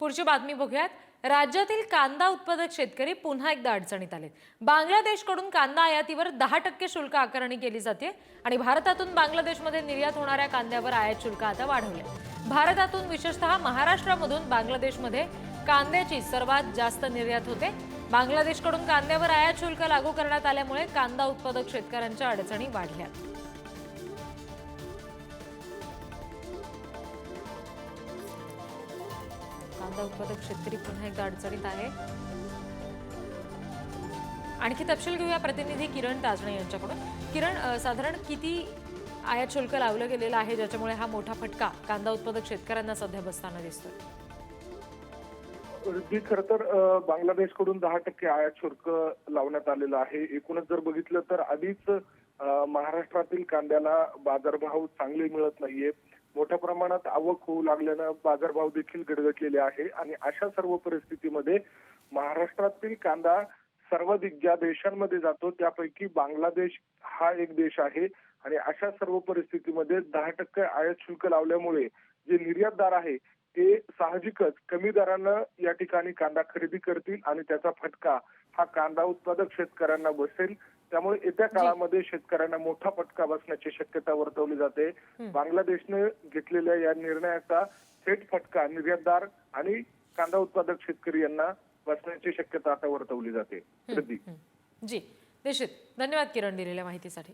पुढची बातमी बघूयात. राज्यातील कांदा उत्पादक शेतकरी पुन्हा एकदा अडचणीत आले बांगलादेशकडून कांदा आयातीवर दहा टक्के शुल्क आकारणी केली जाते आणि भारतातून बांगलादेशमध्ये निर्यात होणाऱ्या कांद्यावर आयात शुल्क आता वाढवले भारतातून विशेषतः महाराष्ट्रामधून बांगलादेशमध्ये कांद्याची सर्वात जास्त निर्यात होते. बांगलादेशकडून कांद्यावर आयात शुल्क लागू करण्यात आल्यामुळे कांदा उत्पादक शेतकऱ्यांच्या अडचणी वाढल्या कांदा उत्पादक शेतकरी पुन्हा एकदा अडचणीत आहे. आणखी तपशील घेऊया प्रतिनिधी किरण ताजणे यांच्याकडून. किरण साधारण किती आयात शुल्क लावलं गेलेलं आहे ज्याच्यामुळे हा मोठा फटका कांदा उत्पादक शेतकऱ्यांना सध्या बसताना दिसतोय? खर तर बांगलादेशकडून दहा टक्के आयात शुल्क लावण्यात आलेलं आहे. एकूणच जर बघितलं तर आधीच महाराष्ट्रातील कांद्याला बाजारभाव चांगले मिळत नाहीये. मोठ्या प्रमाणात आवक होऊ लागल्यानं बाजारभाव देखील गडगडलेले आहे. आणि अशा सर्व परिस्थितीमध्ये महाराष्ट्रातील कांदा सर्वाधिक ज्या देशांमध्ये जातो त्यापैकी बांगलादेश हा एक देश आहे. आणि अशा सर्व परिस्थितीमध्ये दहा टक्के आयात शुल्क लावल्यामुळे जे निर्यातदार आहे ते साहजिकच कमी दरानं या ठिकाणी कांदा खरेदी करतील आणि त्याचा फटका हा कांदा उत्पादक शेतकऱ्यांना बसेल. त्यामुळे येत्या काळामध्ये शेतकऱ्यांना मोठा फटका बसण्याची शक्यता वर्तवली जाते. बांगलादेशने घेतलेल्या या निर्णयाचा थेट फटका निर्यातदार आणि कांदा उत्पादक शेतकरी यांना बसण्याची शक्यता आता वर्तवली जाते. जी निश्चित. धन्यवाद किरण दिलेल्या माहितीसाठी.